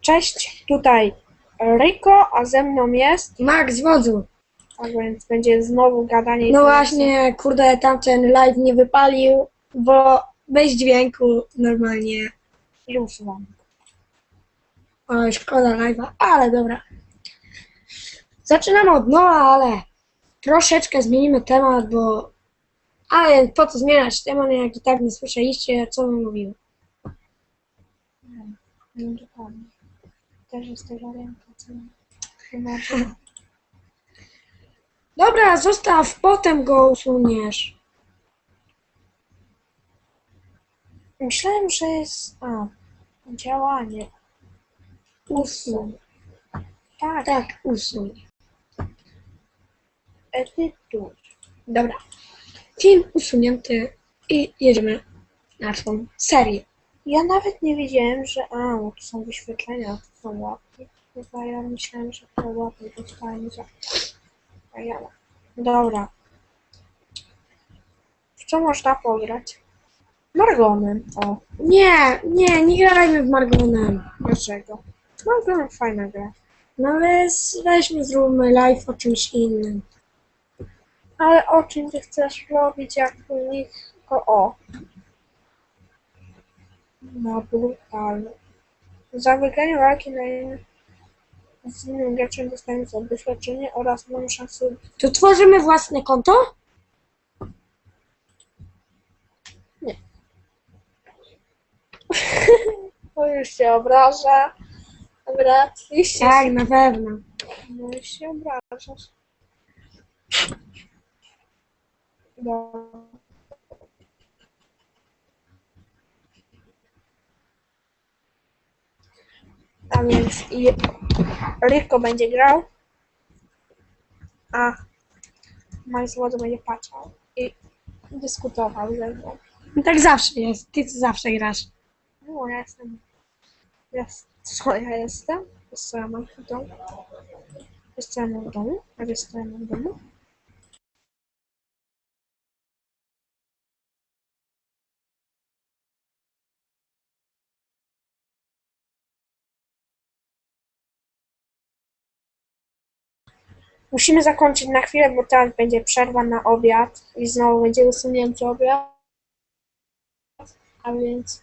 Cześć, tutaj Ryko, a ze mną jest, Max wodzu. tak więc będzie znowu gadanie. i No właśnie, kurde, tamten live nie wypalił, bo bez dźwięku normalnie. Już wam. O, szkoda live'a, ale dobra. Zaczynamy od nowa, ale troszeczkę zmienimy temat, bo... Ale po co zmieniać temat, jak i tak nie słyszeliście, co bym mówił. No dokładnie. Też jest tego orientacyjna. Inaczej. Dobra, zostaw, potem go usuniesz. Myślałem, że jest. A, działanie. Usuń. Tak, Tak, usuń. edytuj. Dobra. Film usunięty i jedziemy na naszą serię. Ja nawet nie wiedziałem, że. A, no to są wyświetlenia, to są łapki. Chyba ja myślałem, że to łapy dostałem za. A ja. Dobra. W co można pograć? Margonem. O, Nie, nie, nie grajmy w Margonem. dlaczego? Margonem fajna gra. No ale weźmy, zróbmy live o czymś innym. Ale o czym ty chcesz robić, jak nich o. Na brutalne. Za wygranie walki z innym graczem dostaniemy za doświadczenie oraz mamy szansę. To tworzymy własne konto? To już się obraża. Dobra, oczywiście. Tak, na pewno. No już się obrażasz. Dobra. A więc i Ryko będzie grał, a Majs Władza będzie patrzał i dyskutował ze mną. No tak zawsze jest. Ty zawsze grasz. No, ja jestem. Ja, co ja jestem? Wiesz co ja mam w domu? Wiesz co ja mam w domu? A wiesz co ja mam w domu? Musimy zakończyć na chwilę, bo teraz będzie przerwa na obiad i znowu będzie usunięty obiad. A więc